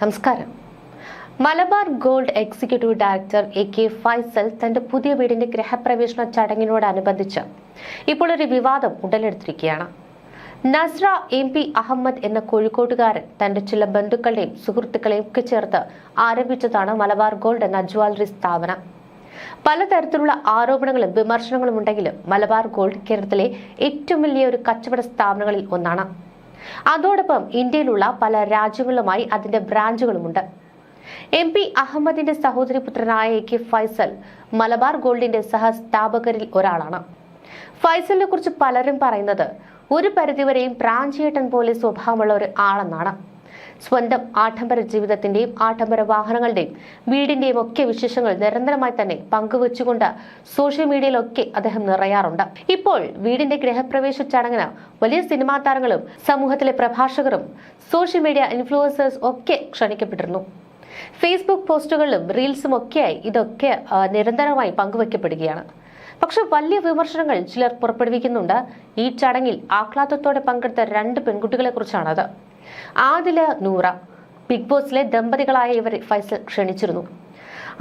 നമസ്കാരം. Malabar gold executive director A K Faisal തന്റെ പുതിയ വീടിന്റെ ഗൃഹപ്രവേശന ചടങ്ങിനോടനുബന്ധിച്ച് ഇപ്പോൾ ഒരു വിവാദം ഉടലെടുത്തിരിക്കുകയാണ്. നസ്ര എം പി അഹമ്മദ് എന്ന കോഴിക്കോട്ടുകാരൻ തന്റെ ചില ബന്ധുക്കളെയും സുഹൃത്തുക്കളെയും ഒക്കെ ചേർത്ത് ആരംഭിച്ചതാണ് മലബാർ ഗോൾഡ് എന്ന ജ്വാലറി സ്ഥാപനം. പലതരത്തിലുള്ള ആരോപണങ്ങളും വിമർശനങ്ങളും ഉണ്ടെങ്കിലും മലബാർ ഗോൾഡ് കേരളത്തിലെ ഏറ്റവും വലിയ ഒരു കച്ചവട സ്ഥാപനങ്ങളിൽ ഒന്നാണ്. അതോടൊപ്പം ഇന്ത്യയിലുള്ള പല രാജ്യങ്ങളുമായി അതിന്റെ ബ്രാഞ്ചുകളുമുണ്ട്. എം പി അഹമ്മദിന്റെ സഹോദരി പുത്രനായ എ കെ ഫൈസൽ മലബാർ ഗോൾഡിന്റെ സഹസ്ഥാപകരിൽ ഒരാളാണ്. ഫൈസലിനെ കുറിച്ച് പലരും പറയുന്നത് ഒരു പരിധിവരെയും പ്രാഞ്ചിയേട്ടൻ പോലെ സ്വഭാവമുള്ള ഒരു ആളെന്നാണ്. സ്വന്തം ആഡംബര ജീവിതത്തിന്റെയും ആഡംബര വാഹനങ്ങളുടെയും വീടിന്റെയും ഒക്കെ വിശേഷങ്ങൾ നിരന്തരമായി തന്നെ പങ്കുവച്ചുകൊണ്ട് സോഷ്യൽ മീഡിയയിലൊക്കെ അദ്ദേഹം നിറയാറുണ്ട്. ഇപ്പോൾ വീടിന്റെ ഗൃഹപ്രവേശ ചടങ്ങിന് വലിയ സിനിമാ താരങ്ങളും സമൂഹത്തിലെ പ്രഭാഷകരും സോഷ്യൽ മീഡിയ ഇൻഫ്ലുവൻസേഴ്സ് ഒക്കെ ക്ഷണിക്കപ്പെട്ടിരുന്നു. ഫേസ്ബുക്ക് പോസ്റ്റുകളിലും റീൽസും ഒക്കെയായി ഇതൊക്കെ നിരന്തരമായി പങ്കുവെക്കപ്പെടുകയാണ് പക്ഷെ വലിയ വിമർശനങ്ങൾ ചിലർ പുറപ്പെടുവിക്കുന്നുണ്ട്. ഈ ചടങ്ങിൽ ആഹ്ലാദത്തോടെ പങ്കെടുത്ത രണ്ട് പെൺകുട്ടികളെ കുറിച്ചാണത്. ആദില നൂറ ബിഗ് ബോസിലെ ദമ്പതികളായ ഇവരെ ഫൈസൽ ക്ഷണിച്ചിരുന്നു.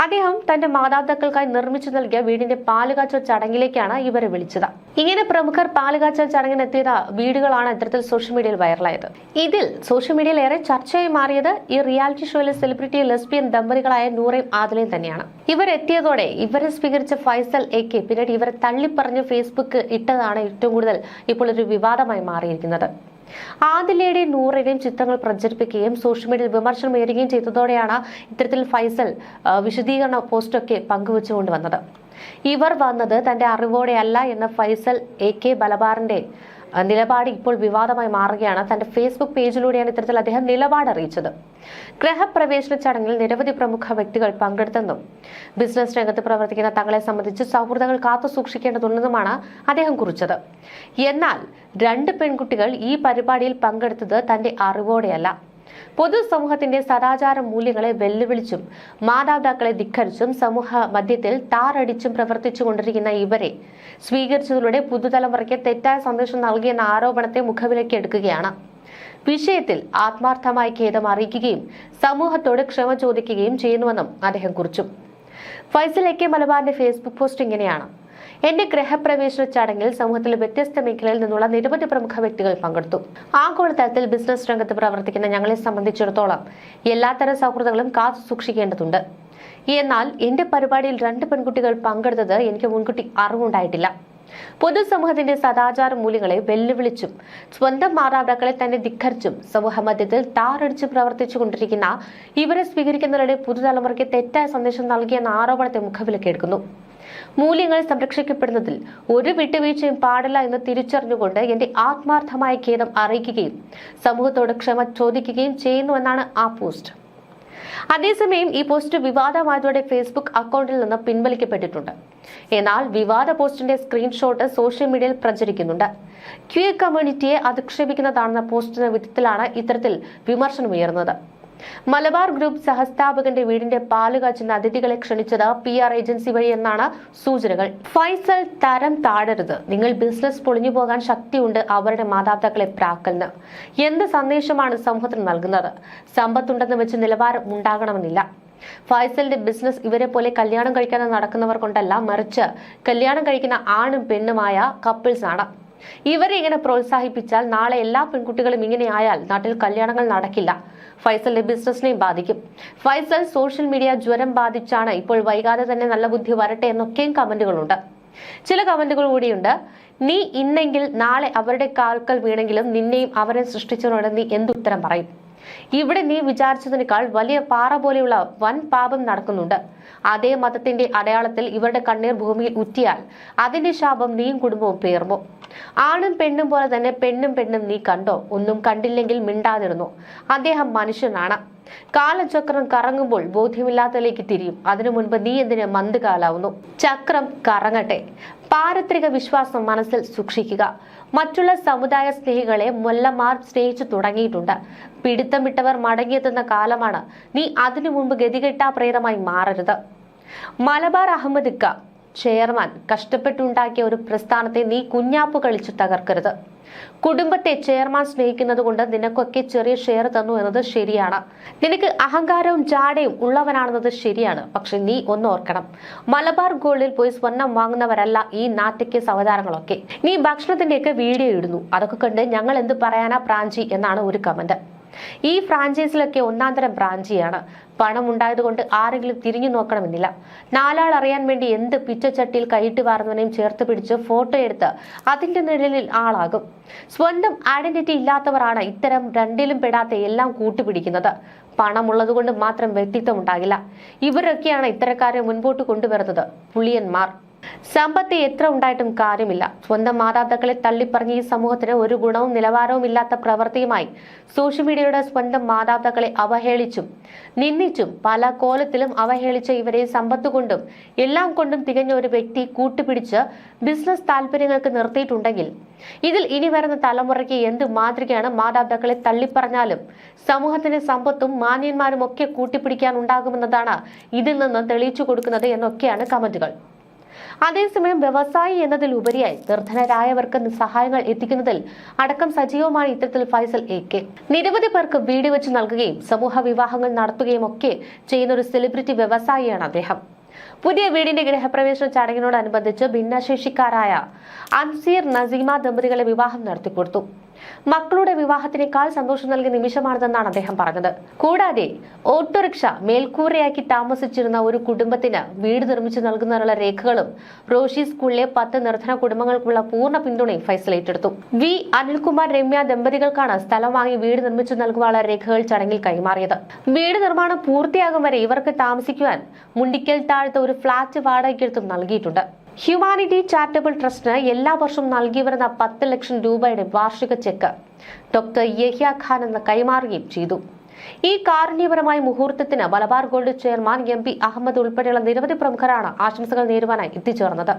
അദ്ദേഹം തന്റെ മാതാപിതാക്കൾക്കായി നിർമ്മിച്ചു നൽകിയ വീടിന്റെ പാലുകാച്ചൽ ചടങ്ങിലേക്കാണ് ഇവരെ വിളിച്ചത്. ഇങ്ങനെ പ്രമുഖർ പാലുകാച്ചൽ ചടങ്ങിനെത്തിയത് വീടുകളാണ് ഇത്തരത്തിൽ സോഷ്യൽ മീഡിയയിൽ വൈറലായത്. ഇതിൽ സോഷ്യൽ മീഡിയയിൽ ഏറെ ചർച്ചയായി മാറിയത് ഈ റിയാലിറ്റി ഷോയിലെ സെലിബ്രിറ്റി ലെസ്ബിയൻ ദമ്പതികളായ നൂറയും ആദിലയും തന്നെയാണ്. ഇവരെത്തിയതോടെ ഇവരെ സ്വീകരിച്ച ഫൈസൽ എ കെ പിന്നീട് ഇവരെ തള്ളിപ്പറഞ്ഞ് ഫേസ്ബുക്ക് ഇട്ടതാണ് ഏറ്റവും കൂടുതൽ ഇപ്പോൾ ഒരു വിവാദമായി മാറിയിരിക്കുന്നത്. ആദിലയുടെയും നൂറിനെയും ചിത്രങ്ങൾ പ്രചരിപ്പിക്കുകയും സോഷ്യൽ മീഡിയയിൽ വിമർശനം ഉയരുകയും ചെയ്തതോടെയാണ് ഇത്തരത്തിൽ ഫൈസൽ വിശദീകരണ പോസ്റ്റൊക്കെ പങ്കുവച്ചുകൊണ്ട് വന്നത്. ഇവർ വന്നത് തന്റെ അറിവോടെയല്ല എന്ന ഫൈസൽ എ കെ ബലബാറിന്റെ നിലപാട് ഇപ്പോൾ വിവാദമായി മാറുകയാണ്. തന്റെ ഫേസ്ബുക്ക് പേജിലൂടെയാണ് ഇത്തരത്തിൽ അദ്ദേഹം നിലപാട് അറിയിച്ചത്. ഗ്രഹപ്രവേശന ചടങ്ങിൽ നിരവധി പ്രമുഖ വ്യക്തികൾ പങ്കെടുത്തെന്നും ബിസിനസ് രംഗത്ത് പ്രവർത്തിക്കുന്ന തങ്ങളെ സംബന്ധിച്ച് സൗഹൃദങ്ങൾ കാത്തു സൂക്ഷിക്കേണ്ടതുണ്ടെന്നുമാണ് അദ്ദേഹം കുറിച്ചത്. എന്നാൽ രണ്ട് പെൺകുട്ടികൾ ഈ പരിപാടിയിൽ പങ്കെടുത്തത് തന്റെ അറിവോടെയല്ല. പൊതുസമൂഹത്തിന്റെ സദാചാര മൂല്യങ്ങളെ വെല്ലുവിളിച്ചും മാതാപിതാക്കളെ ധിക്കരിച്ചും സമൂഹ മധ്യത്തിൽ താറടിച്ചും പ്രവർത്തിച്ചു കൊണ്ടിരിക്കുന്ന ഇവരെ സ്വീകരിച്ചതിലൂടെ പുതുതലമുറയ്ക്ക് തെറ്റായ സന്ദേശം നൽകിയെന്ന ആരോപണത്തെ മുഖവിലേക്ക് എടുക്കുകയാണ്. വിഷയത്തിൽ ആത്മാർത്ഥമായി ഖേദം അറിയിക്കുകയും സമൂഹത്തോട് ക്ഷമ ചോദിക്കുകയും ചെയ്യുന്നുവെന്നും അദ്ദേഹം കുറിച്ചു. ഫൈസൽ എ കെ മലബാറിന്റെ ഫേസ്ബുക്ക് പോസ്റ്റ് ഇങ്ങനെയാണ്. എന്റെ ഗ്രഹപ്രവേശന ചടങ്ങിൽ സമൂഹത്തിലെ വ്യത്യസ്ത മേഖലയിൽ നിന്നുള്ള നിരവധി പ്രമുഖ വ്യക്തികൾ പങ്കെടുത്തു. ആഗോളതലത്തിൽ ബിസിനസ് രംഗത്ത് പ്രവർത്തിക്കുന്ന ഞങ്ങളെ സംബന്ധിച്ചിടത്തോളം എല്ലാത്തരം സൗഹൃദങ്ങളും കാത്തു സൂക്ഷിക്കേണ്ടതുണ്ട്. എന്നാൽ എന്റെ പരിപാടിയിൽ രണ്ട് പെൺകുട്ടികൾ പങ്കെടുത്തത് എനിക്ക് മുൻകുട്ടി അറിവുണ്ടായിട്ടില്ല. പൊതുസമൂഹത്തിന്റെ സദാചാര മൂല്യങ്ങളെ വെല്ലുവിളിച്ചും സ്വന്തം മാതാപിതാക്കളെ തന്നെ ധിക്കരിച്ചും സമൂഹ മധ്യത്തിൽ താറടിച്ച് പ്രവർത്തിച്ചു കൊണ്ടിരിക്കുന്ന ഇവരെ സ്വീകരിക്കുന്നവരുടെ പുതുതലമുറയ്ക്ക് തെറ്റായ സന്ദേശം നൽകിയെന്ന ആരോപണത്തെ മുഖവിലക്കെടുക്കുന്നു. മൂല്യങ്ങൾ സംരക്ഷിക്കപ്പെടുന്നതിൽ ഒരു വിട്ടുവീഴ്ചയും പാടില്ല എന്ന് തിരിച്ചറിഞ്ഞുകൊണ്ട് എന്റെ ആത്മാർത്ഥമായ ഖേദം അറിയിക്കുകയും സമൂഹത്തോട് ക്ഷമ ചോദിക്കുകയും ചെയ്യുന്നുവെന്നാണ് ആ പോസ്റ്റ്. അതേസമയം ഈ പോസ്റ്റ് വിവാദമായതോടെ ഫേസ്ബുക്ക് അക്കൗണ്ടിൽ നിന്ന് പിൻവലിക്കപ്പെട്ടിട്ടുണ്ട്. എന്നാൽ വിവാദ പോസ്റ്റിന്റെ സ്ക്രീൻഷോട്ട് സോഷ്യൽ മീഡിയയിൽ പ്രചരിക്കുന്നുണ്ട്. ക്യൂ കമ്മ്യൂണിറ്റിയെ അധിക്ഷേപിക്കുന്നതാണെന്ന പോസ്റ്റിന്റെ വിധത്തിലാണ് ഇത്തരത്തിൽ വിമർശനം ഉയർന്നത് മലബാർ ഗ്രൂപ്പ് സഹസ്ഥാപകന്റെ വീടിന്റെ പാൽ കാച്ചുന്ന അതിഥികളെ ക്ഷണിച്ചത് പി ആർ ഏജൻസി വഴി എന്നാണ് സൂചനകൾ. ഫൈസൽ തരം താഴരുത്. നിങ്ങൾ ബിസിനസ് പൊളിഞ്ഞു പോകാൻ ശക്തിയുണ്ട്. അവരുടെ മാതാപിതാക്കളെ പ്രാക്കലിന്. എന്ത് സന്ദേശമാണ് സമൂഹത്തിന് നൽകുന്നത്? സമ്പത്തുണ്ടെന്ന് വെച്ച് നിലവാരം ഉണ്ടാകണമെന്നില്ല. ഫൈസലിന്റെ ബിസിനസ് ഇവരെ പോലെ കല്യാണം കഴിക്കാതെ നടക്കുന്നവർ കൊണ്ടല്ല മറിച്ച് കല്യാണം കഴിക്കുന്ന ആണും പെണ്ണുമായ കപ്പിൾസ് ആണ് ഇവരെ ഇങ്ങനെ പ്രോത്സാഹിപ്പിച്ചാൽ നാളെ എല്ലാ പെൺകുട്ടികളും ഇങ്ങനെ ആയാൽ നാട്ടിൽ കല്യാണങ്ങൾ നടക്കില്ല. ഫൈസലിന്റെ ബിസിനസിനെയും ബാധിക്കും. ഫൈസൽ സോഷ്യൽ മീഡിയ ജ്വരം ബാധിച്ചാണ് ഇപ്പോൾ വൈകാതെ തന്നെ നല്ല ബുദ്ധി വരട്ടെ എന്നൊക്കെയും കമന്റുകളുണ്ട്. ചില കമന്റുകൾ കൂടിയുണ്ട്. നീ ഇന്നെങ്കിൽ നാളെ അവരുടെ കാൽക്കൽ വീണെങ്കിലും നിന്നെയും അവരെ സൃഷ്ടിച്ചവരോട് നീ എന്തുത്തരം പറയും? ഇവിടെ നീ വിചാരിച്ചതിനേക്കാൾ വലിയ പാറ പോലെയുള്ള വൻ പാപം നടക്കുന്നുണ്ട്. അതേ മതത്തിന്റെ അടയാളത്തിൽ ഇവരുടെ കണ്ണീർ ഭൂമിയിൽ ഉറ്റിയാൽ അതിന്റെ ശാപം നീയും കുടുംബവും പേർമോ ആണും പെണ്ണും പോലെ തന്നെ പെണ്ണും പെണ്ണും നീ കണ്ടോ? ഒന്നും കണ്ടില്ലെങ്കിൽ മിണ്ടാതിരുന്നു. അദ്ദേഹം മനുഷ്യനാണ്. കാലചക്രം കറങ്ങുമ്പോൾ ബോധ്യമില്ലാത്തതിലേക്ക് തിരിയും. അതിനു മുൻപ് നീ എന്തിന് മന്ത് കാലാവുന്നു? ചക്രം കറങ്ങട്ടെ. പാരത്രിക വിശ്വാസം മനസ്സിൽ സൂക്ഷിക്കുക. മറ്റുള്ള സമുദായ സ്നേഹികളെ മൊല്ലമാർ സ്നേഹിച്ചു തുടങ്ങിയിട്ടുണ്ട്. പിടുത്തം വിട്ടവർ മടങ്ങിയെത്തുന്ന കാലമാണ്. നീ അതിനു മുമ്പ് ഗതികെട്ടാ പ്രേതമായി മാറരുത്. മലബാർ അഹമ്മദ് ഇക്ക ചെയർമാൻ കഷ്ടപ്പെട്ടുണ്ടാക്കിയ ഒരു പ്രസ്ഥാനത്തെ നീ കുഞ്ഞാപ്പ് കളിച്ചു തകർക്കരുത്. കുടുംബത്തെ ചെയർമാൻ സ്നേഹിക്കുന്നത് കൊണ്ട് നിനക്കൊക്കെ ചെറിയ ഷെയർ തന്നു എന്നത് ശരിയാണ്. നിനക്ക് അഹങ്കാരവും ജാടയും ഉള്ളവനാണെന്നത് ശരിയാണ്. പക്ഷെ നീ ഒന്ന് ഓർക്കണം. മലബാർ ഗോൾഡിൽ പോയി സ്വർണം വാങ്ങുന്നവരല്ല ഈ നാട്ടിക്ക് അവതാരങ്ങളൊക്കെ നീ ഭക്ഷണത്തിന്റെയൊക്കെ വീഡിയോ ഇടുന്നു. അതൊക്കെ കണ്ട് ഞങ്ങൾ എന്ത് പറയാനാ പ്രാഞ്ചി? എന്നാണ് ഒരു കമന്റ് ഈ ഫ്രാഞ്ചൈസിലൊക്കെ ഒന്നാം തരം ബ്രാഞ്ചിയാണ്. പണം ഉണ്ടായതുകൊണ്ട് ആരെങ്കിലും തിരിഞ്ഞു നോക്കണമെന്നില്ല. നാലാൾ അറിയാൻ വേണ്ടി എന്ത് പിച്ചച്ചട്ടിയിൽ കൈയിട്ട് വാർന്നവനെയും ചേർത്ത് പിടിച്ച് ഫോട്ടോ എടുത്ത് അതിന്റെ നിഴലിൽ ആളാകും. സ്വന്തം ഐഡന്റിറ്റി ഇല്ലാത്തവരാണ് ഇത്തരം രണ്ടിലും പെടാത്ത എല്ലാം കൂട്ടുപിടിക്കുന്നത് പണമുള്ളതുകൊണ്ട് മാത്രം വ്യക്തിത്വം ഉണ്ടാകില്ല. ഇവരൊക്കെയാണ് ഇത്തരക്കാരെ മുൻപോട്ട് കൊണ്ടുവരുന്നത്. പുളിയന്മാർ. സമ്പത്ത് എത്ര ഉണ്ടായിട്ടും കാര്യമില്ല. സ്വന്തം മാതാപിതാക്കളെ തള്ളിപ്പറഞ്ഞ് ഈ സമൂഹത്തിന് ഒരു ഗുണവും നിലവാരവും ഇല്ലാത്ത പ്രവൃത്തിയുമായി സോഷ്യൽ മീഡിയയുടെ സ്വന്തം മാതാപിതാക്കളെ അവഹേളിച്ചും നിന്ദിച്ചും പല കോലത്തിലും അവഹേളിച്ച ഇവരെ സമ്പത്ത് കൊണ്ടും എല്ലാം കൊണ്ടും തികഞ്ഞ ഒരു വ്യക്തി കൂട്ടുപിടിച്ച് ബിസിനസ് താല്പര്യങ്ങൾക്ക് നിർത്തിയിട്ടുണ്ടെങ്കിൽ ഇതിൽ ഇനി വരുന്ന തലമുറയ്ക്ക് എന്ത് മാതൃകയാണ് മാതാപിതാക്കളെ തള്ളിപ്പറഞ്ഞാലും സമൂഹത്തിന്റെ സമ്പത്തും മാന്യന്മാരും ഒക്കെ കൂട്ടിപ്പിടിക്കാൻ ഉണ്ടാകുമെന്നതാണ് ഇതിൽ നിന്ന് തെളിയിച്ചു കൊടുക്കുന്നത് എന്നൊക്കെയാണ് കമന്റുകൾ. അതേസമയം വ്യവസായി എന്നതിലുപരിയായി നിർധനരായവർക്ക് സഹായങ്ങൾ എത്തിക്കുന്നതിൽ അടക്കം സജീവമാണ് ഇത്തരത്തിൽ ഫൈസൽ എ കെ. നിരവധി പേർക്ക് വീട് വെച്ച് നൽകുകയും സമൂഹ വിവാഹങ്ങൾ നടത്തുകയും ഒക്കെ ചെയ്യുന്ന ഒരു സെലിബ്രിറ്റി വ്യവസായിയാണ് അദ്ദേഹം. പുതിയ വീടിന്റെ ഗൃഹപ്രവേശന ചടങ്ങിനോടനുബന്ധിച്ച് ഭിന്നശേഷിക്കാരായ അൻസീർ നസീമ ദമ്പതികളെ വിവാഹം നടത്തിക്കൊടുത്തു. മക്കളുടെ വിവാഹത്തിനേക്കാൾ സന്തോഷം നൽകിയ നിമിഷമാണിതെന്നാണ് അദ്ദേഹം പറഞ്ഞത്. കൂടാതെ ഓട്ടോറിക്ഷ മേൽക്കൂരയാക്കി താമസിച്ചിരുന്ന ഒരു കുടുംബത്തിന് വീട് നിർമ്മിച്ചു നൽകുന്നതിനുള്ള രേഖകളും റോഷി സ്കൂളിലെ പത്ത് നിർധന കുടുംബങ്ങൾക്കുള്ള പൂർണ പിന്തുണയും ഫൈസൽ ഏറ്റെടുത്തു. വി. അനിൽകുമാർ രമ്യ ദമ്പതികൾക്കാണ് സ്ഥലം വാങ്ങി വീട് നിർമ്മിച്ചു നൽകുവാനുള്ള രേഖകൾ ചടങ്ങിൽ കൈമാറിയത്. വീട് നിർമ്മാണം പൂർത്തിയാകും വരെ ഇവർക്ക് താമസിക്കുവാൻ മുണ്ടിക്കൽ താഴത്ത് ഒരു ഫ്ളാറ്റ് വാടകയ്ക്കെടുത്തും നൽകിയിട്ടുണ്ട്. ഹ്യൂമാനിറ്റി ചാരിറ്റബിൾ ട്രസ്റ്റിന് എല്ലാ വർഷവും നൽകി വരുന്ന പത്ത് ലക്ഷം രൂപയുടെ വാർഷിക ചെക്ക് ഡോക്ടർ യഹ്യ ഖാൻ എന്ന് കൈമാറുകയും ചെയ്തു. ഈ കാരുണ്യപരമായ മുഹൂർത്തത്തിന് Malabar gold chairman M P Ahmed ഉൾപ്പെടെയുള്ള നിരവധി പ്രമുഖരാണ് ആശംസകൾ നേരുവാനായി എത്തിച്ചേർന്നത്.